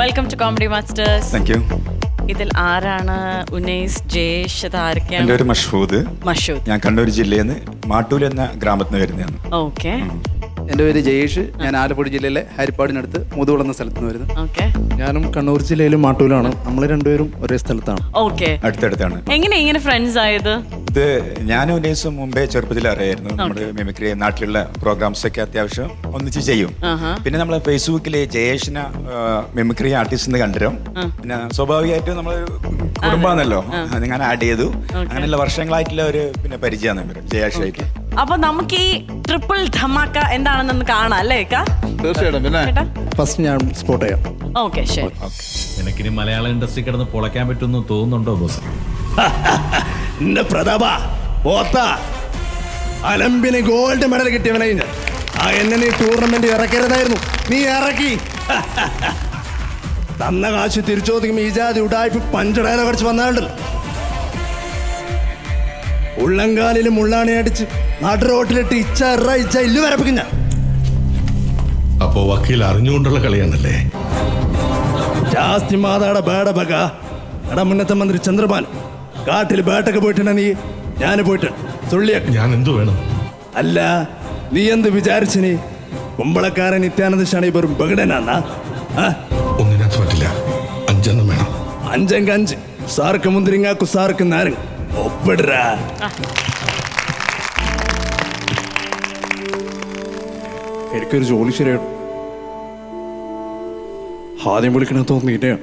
Welcome to comedy masters thank you ഇതിൽ ആരാണ് ഉനൈസ് എന്റെ ആരൊക്കെയാണ് പേര് മഷൂദ്. മഷൂദ്. ഞാൻ കണ്ണൂർ ജില്ലയിൽ നിന്ന് മാട്ടൂൽ എന്ന ഗ്രാമത്തിൽ നിന്ന് വരുന്നതാണ്. ഓക്കെ. എന്റെ പേര് ജയേഷ്. ഞാൻ ആലപ്പുഴ ജില്ലയിലെ ഹരിപ്പാടിനടുത്ത് മുതുകുളം എന്ന സ്ഥലത്ത് നിന്ന് വരുന്നു. ഓക്കെ. ഞാനും കണ്ണൂർ ജില്ലയിലും മാട്ടൂലാണ്. നമ്മൾ രണ്ടുപേരും ഒരേ സ്ഥലത്താണ്. ഓക്കെ. അടുത്തടുത്താണ്. എങ്ങനെ ഇങ്ങനെ ഫ്രണ്ട്സ് ആയത്? ഇത് ഞാനും ഉന്നയിസും മുമ്പേ ചെറുപ്പത്തിൽ അറിയായിരുന്നു. നമ്മുടെ മിമിക്രി നാട്ടിലുള്ള പ്രോഗ്രാംസ് ഒക്കെ അത്യാവശ്യം ഒന്നിച്ച് ചെയ്യും. പിന്നെ നമ്മൾ ഫേസ്ബുക്കിൽ ജയേഷിന മിമിക്രി ആർട്ടിസ്റ്റ് എന്ന് കണ്ടിരും പിന്നെ സ്വാഭാവികമായിട്ടും നമ്മൾ കുടുംബമാണല്ലോ. അങ്ങനെ ആഡ് ചെയ്തു. അങ്ങനെയുള്ള വർഷങ്ങളായിട്ടുള്ള ഒരു പിന്നെ പരിചയമാണ് ജയേഷായിട്ട്. അപ്പൊ നമുക്ക് ഈ ട്രിപ്പിൾ ധമാക്ക എന്താണെന്നൊന്ന് കാണാം അല്ലേ തീർച്ചയായിട്ടും. പിന്നെ ഫസ്റ്റ് ഞാൻ സ്പോട്ട് ചെയ്യാം. ഓക്കെ ശരി. നിനക്കിനി മലയാള ഇൻഡസ്ട്രി കിടന്ന് പൊളയ്ക്കാൻ പറ്റുമെന്ന് തോന്നുന്നുണ്ടോ ബോസ്? എന്റെ പ്രതാപ പോത്ത അലമ്പിന് ഗോൾഡ് മെഡൽ കിട്ടിയവനെ ആ എന്നെ നീ ടൂർണമെന്റ് ഇറക്കരുതായിരുന്നു. നീ ഇറക്കി. തന്ന കാശ് തിരിച്ചോദിക്കും ഈ ജാതി ഉടായ്പ പഞ്ചടയല കടിച്ച് വന്നാളുണ്ടല്ലോ ഉള്ളങ്കാലിൽ മുള്ളാണി അടിച്ച് നാട്ടുറോട്ടിലിട്ട് ഇച്ച ഇറ ഇച്ച ഇല്ല വരപ്പിക്കും ഞാൻ അപ്പോ വക്കീൽ അറിഞ്ഞുകൊണ്ടുള്ള കളിയാണല്ലേ? ജാസ്തി മാതാടെ ബേട ബക എടാ മുന്നത്തെ മന്ത്രി ചന്ദ്രബാൻ കാട്ടിൽ ബേട്ടൊക്കെ പോയിട്ടാ നീ. ഞാൻ പോയിട്ടുണ്ട് തുള്ളിയൊക്കെ. ഞാൻ എന്തു വേണം? അല്ല നീ എന്ത് വിചാരിച്ചിനി കുമ്പളക്കാരൻ നിത്യാനന്ദ ഷണി വെറും ബഹുടനാന്നാ? ഒന്നിനകത്ത് പറ്റില്ല. അഞ്ചെണ്ണം വേണം. അഞ്ചെങ്ക അഞ്ച്. സാർക്ക് മുന്തിരിങ്ങാക്കു സാർക്ക് നാരങ്ങ. എനിക്കൊരു ജോലി ശരിയാണ് ആദ്യം വിളിക്കണ തോന്നിയിട്ടാണ്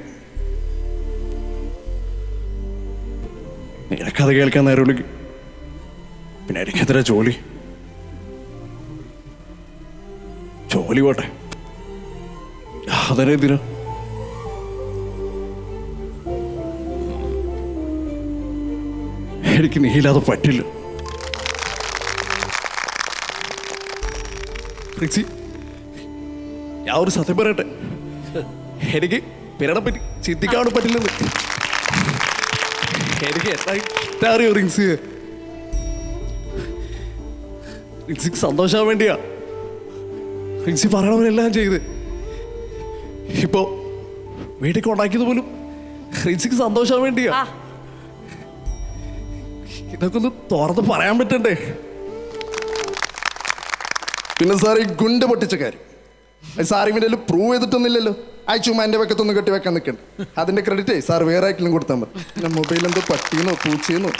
നിനക്കത് കേൾക്കാൻ നേരം വിളിക്കും. പിന്നെ എനിക്കെതിരെ ജോലി? ജോലി പോട്ടെ. യാതൊരു എനിക്ക് നീയില്ലാതെ പറ്റില്ല. ഞാൻ ഒരു സത്യം പറയട്ടെ? എനിക്ക് പിന്നെ പറ്റി ചിന്തിക്കാനും പറ്റില്ലെന്ന്. എനിക്ക് എന്താ അറിയോ റിങ്സ് റിങ്സിക്ക് സന്തോഷാൻ വേണ്ടിയാ. റിങ്സി പറയണവരെല്ലാം ചെയ്ത്. ഇപ്പോ വീട്ടിൽ കൊണ്ടാക്കിയത് പോലും റിങ്സിക്ക് സന്തോഷാൻ വേണ്ടിയാ. ഇതൊക്കെ ഒന്ന് തുറന്ന് പറയാൻ പറ്റണ്ടേ? പിന്നെ സാർ ഈ ഗുണ്ട് പൊട്ടിച്ച കാര്യം. സാർ ഇവന്റെ പ്രൂവ് ചെയ്തിട്ടൊന്നുമില്ലല്ലോ. ആ ചുമ്മാ എന്റെ വെക്കത്തൊന്നും കെട്ടി വെക്കാൻ നിൽക്കണ്ട. അതിന്റെ ക്രെഡിറ്റ് സാർ വേറെ ആർക്കെങ്കിലും കൊടുത്താൽ മതി. പിന്നെ മൊബൈൽ എന്തോ പട്ടിയെന്നോ പൂച്ചയെന്നോ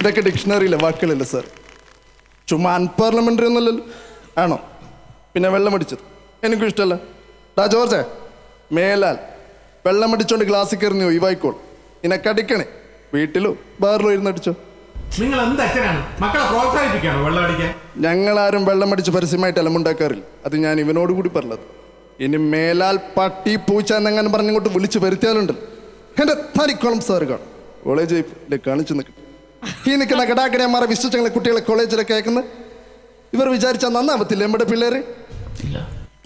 ഇതൊക്കെ ഡിക്ഷണറിയില്ല വാക്കുകളില്ല സാർ? ചുമ്മാ അൺപാർലമെന്ററി ഒന്നുമല്ലല്ലോ. ആണോ? പിന്നെ വെള്ളം അടിച്ചത്. എനിക്കും ഇഷ്ടമല്ല. ഡാ ജോർജേ മേലാൽ വെള്ളം അടിച്ചോണ്ട് ഗ്ലാസ്സിൽ കയറി ഒഴിവായിക്കോൾ നിനക്കടിക്കണേ വീട്ടിലോ ബാറിലോ ഇരുന്ന് അടിച്ചോ നിങ്ങൾ എന്ത് അച്ഛനാണ് മക്കളെ പ്രോത്സാഹിപ്പിക്കാണോ വെള്ളം അടിക്കാൻ ഞങ്ങളാരും വെള്ളം അടിച്ച് പരസ്യമായിട്ട് അലമുണ്ടാക്കാറില്ല അത് ഞാൻ ഇവനോട് കൂടി പറഞ്ഞത്. ഇനി മേലാൽ പട്ടി പൂച്ച എന്നെങ്ങനെ പറഞ്ഞിങ്ങോട്ട് വിളിച്ചു വരുത്തിയാലുണ്ട് എന്റെ തനിക്കോളം സാർ കാണും കോളേജ് കാണിച്ചു നിൽക്കും ഈ നിൽക്കുന്ന കടാക്കടയന്മാരെ വിശ്വസിച്ചങ്ങളെ കുട്ടികളെ കോളേജിലൊക്കെ അയക്കുന്നത് ഇവർ വിചാരിച്ചാൽ നന്നാവത്തില്ല നമ്മുടെ പിള്ളേര്?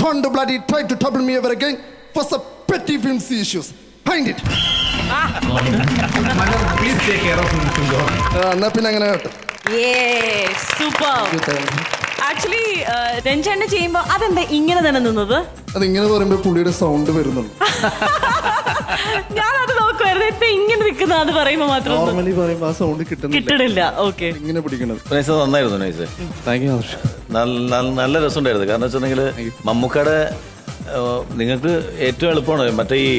Don't bloody try to trouble me ever again. For some petty films issues. Find it. Please take care of എന്നാ പിന്നെ അങ്ങനെ സൂപ്പർ ആക്ച്വലി രഞ്ജണ്ണ ചെയ്യുമ്പോ അതെന്താ ഇങ്ങനെ തന്നെ നിന്നത്? അതിങ്ങനെ പറയുമ്പോൾ പുള്ളിയുടെ സൗണ്ട് വരുന്നുണ്ട്. ഞാൻ അത് നോക്കുമായിരുന്നു എന്താ ഇങ്ങനെ നിൽക്കുന്ന അത് പറയുമ്പോ മാത്രം നോർമലി പറയുമ്പോൾ ആ സൗണ്ട് കിട്ടുന്നില്ല. കിട്ടണില്ല ഓക്കെ ഇങ്ങനെ പിടിക്കണത്. നൈസ് നന്നായിരുന്നു നൈസ്. താങ്ക് യു നല്ല നല്ല- നല്ല രസമുണ്ടായിരുന്നു. കാരണം വെച്ചിട്ടുണ്ടെങ്കിൽ മമ്മൂക്കയുടെ നിങ്ങൾക്ക് ഏറ്റവും എളുപ്പമാണ് മറ്റേ ഈ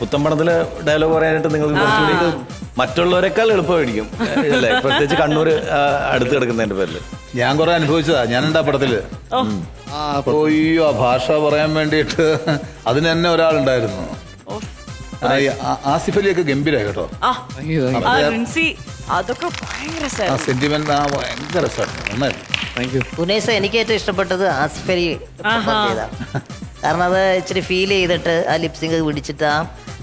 പുത്തമ്പണത്തിലെ ഡയലോഗ് പറയാനായിട്ട് നിങ്ങൾ കുറച്ചുകൂടി മറ്റുള്ളവരെക്കാൾ എളുപ്പമായിരിക്കും. അല്ലേ? പ്രത്യേകിച്ച് കണ്ണൂർ അടുത്ത് കിടക്കുന്നതിന്റെ പേരിൽ. ഞാൻ കുറെ അനുഭവിച്ചതാ. ഞാൻ ഉണ്ടാ പടത്തിൽ. അയ്യോ ഭാഷ പറയാൻ വേണ്ടിയിട്ട് അതിന് തന്നെ ഒരാളുണ്ടായിരുന്നു. ആ, ആ- ആസിഫ് അലിയൊക്കെ ഗംഭീരായി കേട്ടോ. ആ. ആ അതൊക്കെ ആ സെന്റിമെന്റ് ആ ഭയങ്കര നന്നായിരുന്നു എനിക്ക് ഏറ്റവും ഇഷ്ടപ്പെട്ടത് ആസിഫ് അലി ചെയ്തതാണ് കാരണം അത് ഇച്ചിരി ഫീൽ ചെയ്തിട്ട് ആ ലിപ്സിങ് പിടിച്ചിട്ട് ആ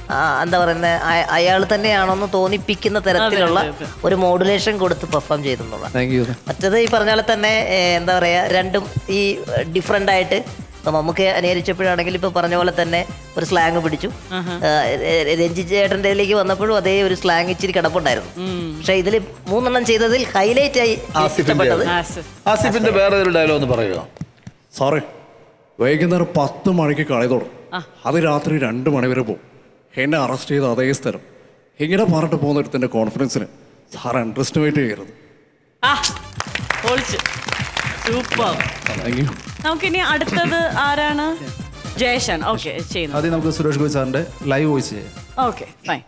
ആ, എന്താ പറയുന്നത് അയാൾ തന്നെയാണോന്ന് തോന്നിപ്പിക്കുന്ന തരത്തിലുള്ള. ഒരു മോഡുലേഷൻ കൊടുത്ത് പെർഫോം ചെയ്തെന്നുള്ള താങ്ക് യു മറ്റത് ഈ പറഞ്ഞ പോലെ തന്നെ ഏ, എന്താ പറയുക രണ്ടും ഈ ഡിഫറെന്റ് ആയിട്ട് ഇപ്പം നമുക്ക് അനുകരിച്ചപ്പോഴാണെങ്കിൽ ഇപ്പം പറഞ്ഞ പോലെ തന്നെ ഒരു സ്ലാങ് പിടിച്ചു. രഞ്ജി ചേട്ടന്റെ ഇതിലേക്ക് വന്നപ്പോഴും അതേ ഒരു സ്ലാങ് ഇച്ചിരി കിടപ്പുണ്ടായിരുന്നു. പക്ഷെ ഇതിൽ മൂന്നെണ്ണം ചെയ്തതിൽ ഹൈലൈറ്റ് ആയി ആസിഫിന്റെ ഇഷ്ടപ്പെട്ടത് ആസിഫ്. ആസിഫിന്റെ വേറെ ഒരു ഡയലോഗ് ഒന്ന് പറയുമോ സാറേ വൈകുന്നേരം പത്ത് മണിക്ക് കളി തുടങ്ങും. അത് രാത്രി രണ്ട് മണിവരെ പോകും. എന്നെ അറസ്റ്റ് ചെയ്ത അതേ സ്ഥലം. ഇങ്ങനെ പറഞ്ഞിട്ട് പോകുന്നിടത്തിന്റെ കോൺഫിഡൻസിന് സാർ ഇൻട്രസ്റ്റ് വൈറ്റ് ചെയ്യരുത് സൂപ്പർ നമുക്കിനി അടുത്തത് ആരാണ്? ജയശൻ. ഓക്കെ ചെയ്യുന്നു. ആദ്യം നമുക്ക് സുരേഷ് ഗോപി സാറിന്റെ ലൈവ് വോയിസ് ചെയ്യാം. ഓക്കെ ഫൈൻ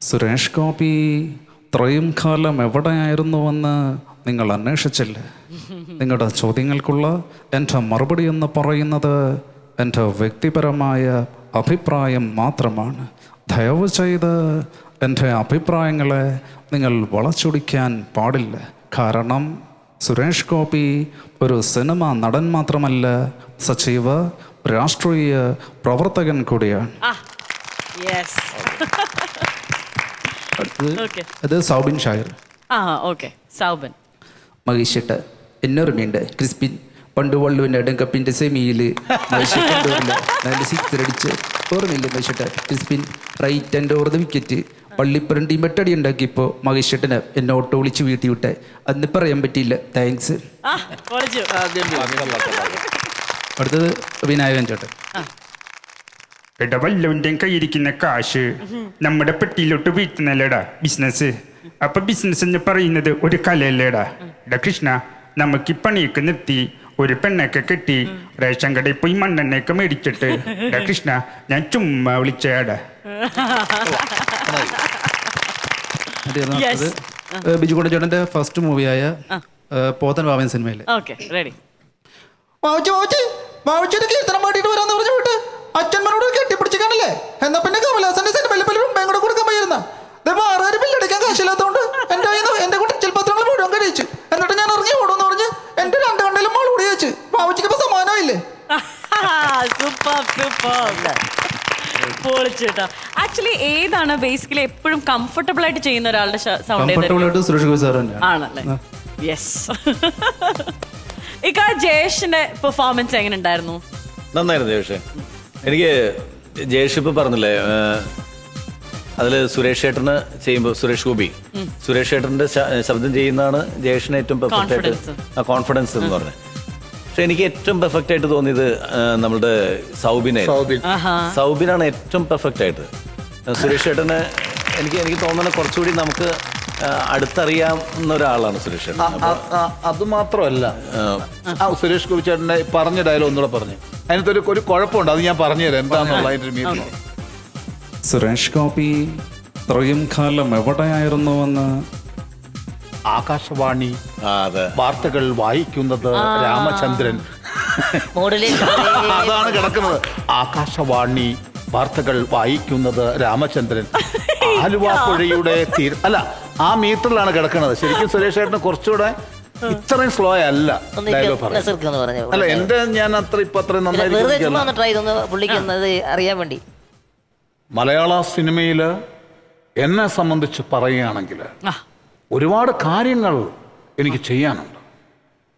സുരേഷ് ഗോപി ഇത്രയും കാലം എവിടെയായിരുന്നുവെന്ന് നിങ്ങൾ അന്വേഷിച്ചില്ലേ. നിങ്ങളുടെ ചോദ്യങ്ങൾക്കുള്ള എന്റെ മറുപടി എന്ന് പറയുന്നത് എന്റെ വ്യക്തിപരമായ അഭിപ്രായം മാത്രമാണ്. ദയവ് ചെയ്ത് എന്റെ അഭിപ്രായങ്ങളെ നിങ്ങൾ വളച്ചൊടിക്കാൻ പാടില്ല. കാരണം സുരേഷ് ഗോപി ഒരു സിനിമ നടൻ മാത്രമല്ല സജീവ രാഷ്ട്രീയ പ്രവർത്തകൻ കൂടിയാണ്. അത് സൗബിൻ ഷായർ ആ ഓക്കെ സൗബൻ. മഹിഷട്ട് എന്നോർമ്മയുണ്ട് ക്രിസ്പിൻ പണ്ട് വള്ളുവിന്റെ അടങ്കപ്പിന്റെ സെമിയിൽ നല്ല സിക്സ് അടിച്ച് ഓർമ്മയില്ല മഹിഷട്ട് Crispin right and or the wicket പള്ളിപ്പരണ്ടി മെട്ടടി ഉണ്ടാക്കിയപ്പോൾ മഹിഷട്ടിനെ എന്നെ ഓട്ടോ വിളിച്ച് വീട്ടിൽ വിട്ടെ. അന്ന് പറയാൻ പറ്റിയില്ല. താങ്ക്സ് അടുത്തത് വിനായകൻ ചേട്ടൻ. ഇടവല്ലവന്റെ കയ്യിരിക്കുന്ന കാശ് നമ്മുടെ പെട്ടിയിലോട്ട് വീട്ടുന്നല്ലേടാ ബിസിനസ് അപ്പൊ ബിസിനസ് എന്ന് പറയുന്നത് ഒരു കലയല്ലേടാ? എടാ കൃഷ്ണ നമുക്ക് ഈ പണിയൊക്കെ നിർത്തി ഒരു പെണ്ണൊക്കെ കെട്ടി റേഷൻ കടയിൽ പോയി മണ്ണെണ്ണയൊക്കെ മേടിച്ചിട്ട്. എടാ കൃഷ്ണ ഞാൻ ചുമ്മാ വിളിച്ചേടാ Yes. ബിജു ബിജുകുടൻ ചേട്ടന്റെ ഫസ്റ്റ് മൂവിയായ പോത്തൻ ബാബൻ സിനിമയിൽ ഓക്കെ റെഡി വാവുച്ചി വാവുച്ചി വാവുച്ചിയുടെ കീർത്തനം പാടിയിട്ട് വരാന്ന് പറഞ്ഞു വിട്ട്. അച്ഛന്മാരോട് കെട്ടിപ്പിടിച്ച് കാണില്ലേ? എന്നാ പിന്നെ കമലഹാസന്റെ സിനിമയിൽ പലരും കൂടെ കൊടുക്കാൻ പോയിരുന്ന? ആറായിരം ബില്ലടിക്കാൻ കാശില്ലാത്തതുകൊണ്ട് എന്റെ കയ്യിൽ നിന്ന് എന്റെ കുട്ടിച്ചൽ പത്രങ്ങൾ മുഴുവൻ കഴിച്ചു എന്നിട്ട് ഞാൻ ഇറങ്ങി ഓടുമെന്ന് പറഞ്ഞ് എന്റെ രണ്ട് കണ്ണിലും മോൾ കൂടി വെച്ച് വാവുച്ചിക്ക് ഇപ്പൊ സമാനമില്ലേ സൂപ്പർ സൂപ്പർ പൊളിച്ചു കേട്ടോ ആക്ച്വലി ഏതാണ് ബേസിക്കലി എപ്പോഴും കംഫർട്ടബിൾ ആയിട്ട് ചെയ്യുന്ന ഒരാളുടെ സൗണ്ട് കംഫർട്ടബിൾ ആയിട്ട് സുരേഷ് ഗോപി സാർ തന്നെയാണ് ആണല്ലേ? യെസ് ഇക്ക ജയേഷിന്റെ പെർഫോമൻസ് എങ്ങനെ ഉണ്ടായിരുന്നു നന്നായിരുന്നു ജയേഷ്. എനിക്ക് ജയേഷ് ഇപ്പൊ പറഞ്ഞില്ലേ അതിൽ സുരേഷ് ചേട്ടന് ചെയ്യുമ്പോൾ സുരേഷ് ഗോപി. സുരേഷ് ചേട്ടന്റെ ശ- ശബ്ദം ചെയ്യുന്നതാണ് ജയേഷിന് ഏറ്റവും പെർഫെക്റ്റ് ആയിട്ട് കോൺഫിഡൻസ് എന്ന് പറഞ്ഞത്. പക്ഷെ എനിക്ക് ഏറ്റവും പെർഫെക്റ്റ് ആയിട്ട് തോന്നിയത് നമ്മുടെ സൗബിനെ. സൗബിൻ. സൗബിനാണ് ഏറ്റവും പെർഫെക്റ്റ് ആയിട്ട്. സുരേഷ് ചേട്ടന് എനിക്ക് എനിക്ക് തോന്നുന്നത് കുറച്ചുകൂടി നമുക്ക് ആ, അടുത്തറിയാവുന്ന ഒരാളാണ് സുരേഷ് ചേട്ടൻ. അത് മാത്രമല്ല. ആ. സുരേഷ് ഗോപി ചേട്ടന്റെ പറഞ്ഞ ഡയലോഗ് ഒന്നുകൂടെ പറഞ്ഞു. അതിനകത്തൊരു ഒരു കുഴപ്പമുണ്ട്. അത് ഞാൻ പറഞ്ഞുതരാം എന്താണെന്നുള്ള അതിന്റെ ഒരു മീറ്റിംഗ് സുരേഷ് ഗോപി ഇത്രയും കാലം എവിടെയായിരുന്നുവെന്ന് ആകാശവാണി അതെ. വാർത്തകൾ വായിക്കുന്നത് രാമചന്ദ്രൻ. അതാണ് കിടക്കുന്നത്. ആകാശവാണി വാർത്തകൾ വായിക്കുന്നത് രാമചന്ദ്രൻ. ആലുവ പുഴയുടെ തീര അല്ല ആ മീറ്ററിലാണ് കിടക്കുന്നത്. ശരിക്കും സുരേഷ് ഏട്ടന് കുറച്ചുകൂടെ ഇത്രയും സ്ലോ അല്ല ഡയലോഗ് അല്ല എന്റെ ഞാൻ അത്ര ഇപ്പൊ അത്രയും പുള്ളിക്ക് അറിയാൻ വേണ്ടി. മലയാള സിനിമയിൽ എന്നെ സംബന്ധിച്ച് പറയുകയാണെങ്കിൽ ഒരുപാട് കാര്യങ്ങൾ എനിക്ക് ചെയ്യാനുണ്ട്.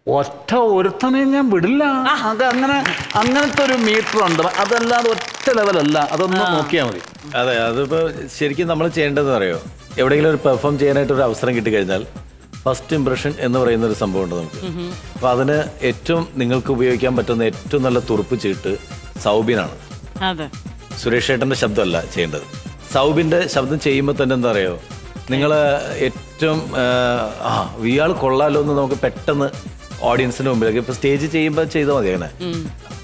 ഒറ്റ ഒരുത്തനെ ഞാൻ വിടില്ല. അത് അങ്ങനെ അങ്ങനത്തെ ഒരു മീറ്റർ ഉണ്ട്. അതല്ലാതെ ഒറ്റ ലെവലല്ല അതൊന്ന് നോക്കിയാൽ മതി. അതെ അതിപ്പോ ശരിക്കും നമ്മൾ ചെയ്യേണ്ടതെന്ന് അറിയോ എവിടെയെങ്കിലും ഒരു പെർഫോം ചെയ്യാനായിട്ട് ഒരു അവസരം കിട്ടിക്കഴിഞ്ഞാൽ ഫസ്റ്റ് ഇംപ്രഷൻ എന്ന് പറയുന്ന ഒരു സംഭവം ഉണ്ട് നമുക്ക്. അപ്പൊ അതിന് ഏറ്റവും നിങ്ങൾക്ക് ഉപയോഗിക്കാൻ പറ്റുന്ന ഏറ്റവും നല്ല തുറുപ്പ് ചീട്ട് സൗബിനാണ്. അതെ. സുരേഷ് ഏട്ടന്റെ ശബ്ദമല്ല ചെയ്യേണ്ടത്. സൗബിന്റെ ശബ്ദം ചെയ്യുമ്പോൾ തന്നെ എന്താ പറയുക നിങ്ങൾ ഏറ്റവും ആ, ഇയാൾ കൊള്ളാലോ എന്ന് നമുക്ക് പെട്ടെന്ന് ഓഡിയൻസിന്റെ മുമ്പിലേക്ക് ഇപ്പൊ സ്റ്റേജ് ചെയ്യുമ്പോൾ ചെയ്താൽ മതി അങ്ങനെ.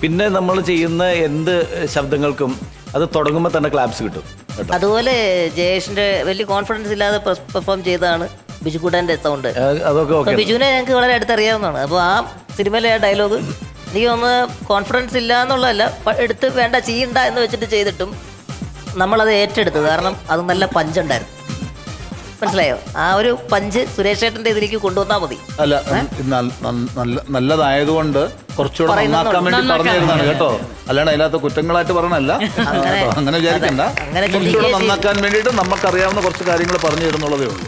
പിന്നെ നമ്മൾ ചെയ്യുന്ന എന്ത് ശബ്ദങ്ങൾക്കും അത് തുടങ്ങുമ്പോൾ തന്നെ ക്ലാപ്സ് കിട്ടും കേട്ടോ. അതുപോലെ ജയേഷിന്റെ വലിയ കോൺഫിഡൻസ് ഇല്ലാതെ പെർഫോം ചെയ്തതാണ് ബിജുക്കുട്ടന്റെ സൗണ്ട് ആ, അതൊക്കെ ഓക്കെ ബിജുവിനെ ഞങ്ങൾക്ക് വളരെ അടുത്തറിയാവുന്നതാണ്. അപ്പോൾ ആ സിനിമയിലെ ആ ഡയലോഗ് എനിക്ക് ഒന്ന് കോൺഫിഡൻസ് ഇല്ല എന്നുള്ളതല്ല പ- എടുത്ത് വേണ്ട ചെയ്യണ്ട എന്ന് വെച്ചിട്ട് ചെയ്തിട്ടും നമ്മളത് ഏറ്റെടുത്തു കാരണം അത് നല്ല പഞ്ചുണ്ടായിരുന്നു മനസ്സിലായോ? ആ ഒരു പഞ്ച് സുരേഷ് ചേട്ടന്റെ ഇതിലേക്ക് കൊണ്ടുവന്നാ മതി. അല്ല നൽ- നൽ- നല്ല നല്ലതായതുകൊണ്ട് കുറച്ചുകൂടെ നന്നാക്കാൻ വേണ്ടി നന്നാക്കാൻ പറഞ്ഞു തരുന്നതാണ് കേട്ടോ. അല്ലാണ്ട് അതിനകത്ത് കുറ്റങ്ങളായിട്ട് പറയണല്ല അങ്ങനെ- കേട്ടോ, അങ്ങനെ വിചാരിക്കണ്ട. അതെ, അങ്ങനെ കുറച്ചുകൂടെ ചിന്തിക്കുകയും നന്നാക്കാൻ വേണ്ടിയിട്ട് നമുക്കറിയാവുന്ന കുറച്ച് കാര്യങ്ങൾ പറഞ്ഞു തരുന്നുള്ളതേ ഉള്ളൂ.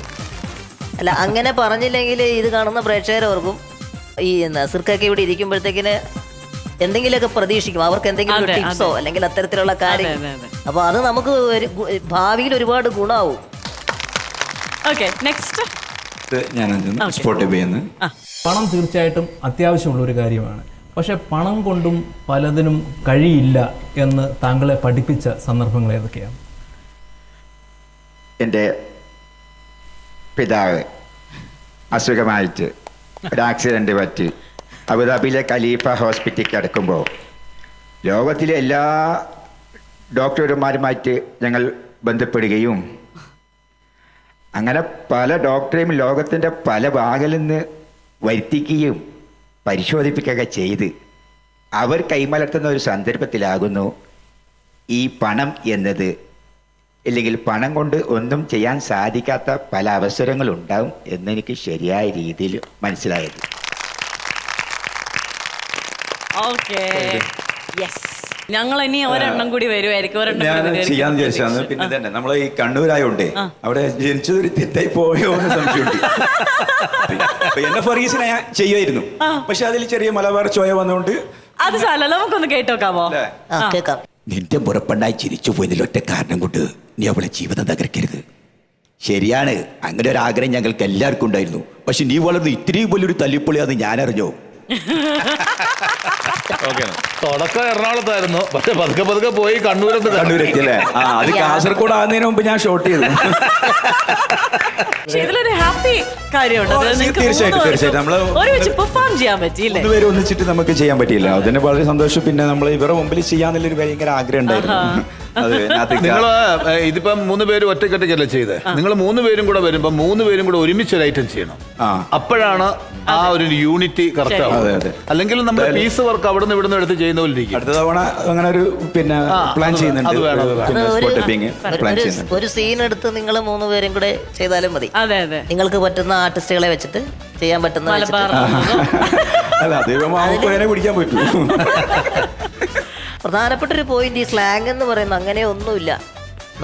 അല്ല അങ്ങനെ പറഞ്ഞില്ലെങ്കിൽ ഇത് കാണുന്ന പ്രേക്ഷകരവർക്കും ഈ നസിർക്കൊക്കെ ഇവിടെ ഇരിക്കുമ്പോഴത്തേക്കിന് എന്തെങ്കിലുമൊക്കെ പ്രതീക്ഷിക്കും. അവർക്ക് എന്തെങ്കിലും അതെ, ടിപ്സോ അല്ലെങ്കിൽ അത്തരത്തിലുള്ള കാര്യം അതെ, അതെ. അപ്പൊ അത് നമുക്ക് ഒരു ഗു- ഭാവിയിൽ ഒരുപാട് ഗുണാവും. ഓക്കെ നെക്സ്റ്റ് ഞാൻ ചെയ്യുന്നത് പണം തീർച്ചയായിട്ടും അത്യാവശ്യമുള്ള ഒരു കാര്യമാണ്. പക്ഷെ പണം കൊണ്ടും പലതിനും കഴിയില്ല എന്ന് താങ്കളെ പഠിപ്പിച്ച സന്ദർഭങ്ങൾ ഏതൊക്കെയാണ്? എന്റെ പിതാവ് അസുഖമായിട്ട് ഒരു ആക്സിഡന്റ് പറ്റി. അബുദാബിയിലെ ഖലീഫ ഹോസ്പിറ്റലിൽ കിടക്കുമ്പോൾ ലോകത്തിലെ എല്ലാ ഡോക്ടർമാരുമായിട്ട് ഞങ്ങൾ ബന്ധപ്പെടുകയും അങ്ങനെ പല ഡോക്ടറെയും ലോകത്തിന്റെ പല ഭാഗങ്ങളിൽ നിന്ന് വരുത്തിക്കുകയും പരിശോധിപ്പിക്കുകയൊക്കെ ചെയ്ത് അവർ കൈമലർത്തുന്ന ഒരു സന്ദർഭത്തിലാകുന്നു. ഈ പണം എന്നത് അല്ലെങ്കിൽ പണം കൊണ്ട് ഒന്നും ചെയ്യാൻ സാധിക്കാത്ത പല അവസരങ്ങളുണ്ടാവും എന്നെനിക്ക് ശരിയായ രീതിയിൽ മനസ്സിലായത്. ഓക്കെ യെസ് ഞങ്ങൾ ഇനി ഒരെണ്ണം കൂടി വരുമായിരിക്കും ഒരെണ്ണം ഞാൻ കൂടി. ചെയ്യാന്ന് ചോദിച്ചാൽ പിന്നെ തന്നെ നമ്മൾ ഈ കണ്ണൂരായോണ്ടേ അവിടെ ജനിച്ചതൊരു തെറ്റായി പോയോ എന്ന് സംശയമുണ്ട്. അപ്പൊ എന്നെ ഫറീസിനെ ഞാൻ ചെയ്യുമായിരുന്നു. പക്ഷെ അതിൽ ചെറിയ മലബാർ ചോയ വന്നുകൊണ്ട് അത് സാല നമുക്കൊന്ന് കേട്ടോക്കാമോ? അല്ലേ? ആ കേൾക്കാം നിന്റെ മുറപ്പെണ്ണായി ചിരിച്ചു പോയതിൽ ഒറ്റ കാരണം കൊണ്ട് നീ അവളെ ജീവിതം തകർക്കരുത്. ശരിയാണ്. അങ്ങനെ ഒരു ആഗ്രഹം ഞങ്ങൾക്ക് എല്ലാവർക്കും ഉണ്ടായിരുന്നു. പക്ഷെ നീ വളർന്ന് ഇത്രയും വലിയൊരു തല്ലിപ്പൊളിയാന്ന് ഞാൻ അറിഞ്ഞോ ഓക്കെ തുടക്കം എറണാകുളത്തായിരുന്നു. പക്ഷെ പതുക്കെ പതുക്കെ പോയി കണ്ണൂരത്ത് കണ്ണൂരെത്തിയല്ലേ? ആ അത് കാസർഗോഡ് ആകുന്നതിന് മുമ്പ് ഞാൻ ഷോട്ട് ചെയ്തു. പക്ഷെ ഇതിലൊരു ഹാപ്പി കാര്യമുണ്ട്. ഓ, അത് നിങ്ങൾക്ക് തീർച്ചയായിട്ടും, മൂന്ന് തീർച്ചയായിട്ടും. പേർക്കും നമ്മൾ ഒരുമിച്ച് പെർഫോം ചെയ്യാൻ പറ്റിയില്ലേ? ഒന്നിച്ചിട്ട് നമുക്ക് ചെയ്യാൻ പറ്റിയില്ല. അതിന് വളരെ സന്തോഷം. പിന്നെ നമ്മൾ ഇവരുടെ മുമ്പിൽ ചെയ്യാന്നുള്ളൊരു ഭയങ്കര ആഗ്രഹം ഉണ്ടായിരുന്നു. നിങ്ങൾ ഇതിപ്പം മൂന്ന് പേര് ഒറ്റയ്ക്കൊറ്റയ്ക്കല്ലേ ചെയ്ത്? നിങ്ങൾ മൂന്ന് പേരും കൂടെ വരുമ്പോൾ മൂന്ന് പേരും കൂടെ ഒരുമിച്ച് ഒരു ഐറ്റം ചെയ്യണം. അപ്പോഴാണ് ആ ഒരു യൂണിറ്റി കറക്റ്റ് അതെ, ആവുന്നത്. അതെ. അല്ലെങ്കിൽ നമ്മൾ പീസ് വർക്ക് അവിടുന്ന് ഇവിടുന്ന് എടുത്ത് ചെയ്യുന്ന പോലെ ഇരിക്കും. അടുത്ത തവണ അങ്ങനെ ഒരു പിന്നെ പ്ലാൻ ചെയ്യുന്നുണ്ട്. ഒരു- സീൻ എടുത്ത് നിങ്ങൾ മൂന്ന് പേരും കൂടെ ചെയ്താലും മതി. അതെ അതെ. നിങ്ങൾക്ക് പറ്റുന്ന ആർട്ടിസ്റ്റുകളെ വെച്ചിട്ട് ചെയ്യാൻ പറ്റുന്ന അല്ല പിടിക്കാൻ പറ്റൂ. പ്രധാനപ്പെട്ട ഒരു പോയിന്റ് ഈ സ്ലാങ് എന്ന് പറയുന്നത് അങ്ങനെ ഒന്നുമില്ല.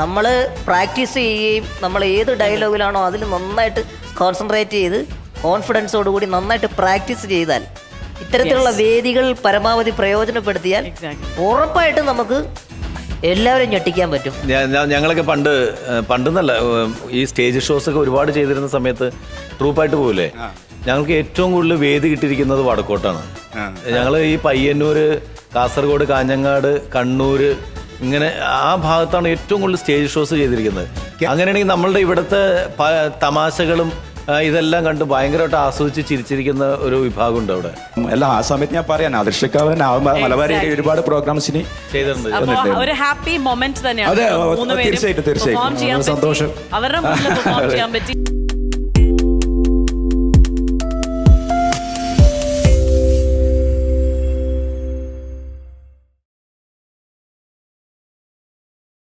നമ്മൾ പ്രാക്ടീസ് ചെയ്യുകയും നമ്മൾ ഏത് ഡയലോഗിലാണോ അതിൽ നന്നായിട്ട് കോൺസെൻട്രേറ്റ് ചെയ്ത് കോൺഫിഡൻസോട് കൂടി നന്നായിട്ട് പ്രാക്ടീസ് ചെയ്താൽ ഇത്തരത്തിലുള്ള വേദികൾ പരമാവധി പ്രയോജനപ്പെടുത്തിയാൽ. ഉറപ്പായിട്ടും നമുക്ക് എല്ലാവരും ഞെട്ടിക്കാൻ പറ്റും. ഞങ്ങളൊക്കെ പണ്ട് പണ്ടെന്നല്ല ഈ സ്റ്റേജ് ഷോസ് ഒക്കെ ഒരുപാട് ചെയ്തിരുന്ന സമയത്ത് ട്രൂപ്പായിട്ട് പോകില്ലേ ഞങ്ങൾക്ക് ഏറ്റവും കൂടുതൽ വേദി കിട്ടിയിരിക്കുന്നത് വടക്കോട്ടാണ്. ഞങ്ങൾ ഈ പയ്യന്നൂര് കാസർഗോഡ് കാഞ്ഞങ്ങാട് കണ്ണൂര് ഇങ്ങനെ ആ ഭാഗത്താണ് ഏറ്റവും കൂടുതൽ സ്റ്റേജ് ഷോസ് ചെയ്തിരിക്കുന്നത്. അങ്ങനെയാണെങ്കിൽ നമ്മളുടെ ഇവിടുത്തെ തമാശകളും ഇതെല്ലാം കണ്ട് ഭയങ്കരമായിട്ട് ആസ്വദിച്ച് ചിരിച്ചിരിക്കുന്ന ഒരു വിഭാഗമുണ്ട് അവിടെ. അല്ല ആ സമയത്ത് ഞാൻ പറയാൻ മലബാരി ഒരുപാട് പ്രോഗ്രാംസിന് ചെയ്തിട്ടുണ്ട്. ഒരു ഹാപ്പി മൊമെന്റ് തന്നെയാണ്. തീർച്ചയായിട്ടും, തീർച്ചയായിട്ടും. ചെയ്യാൻ സന്തോഷം. അവരുടെ ചെയ്യാൻ പറ്റി.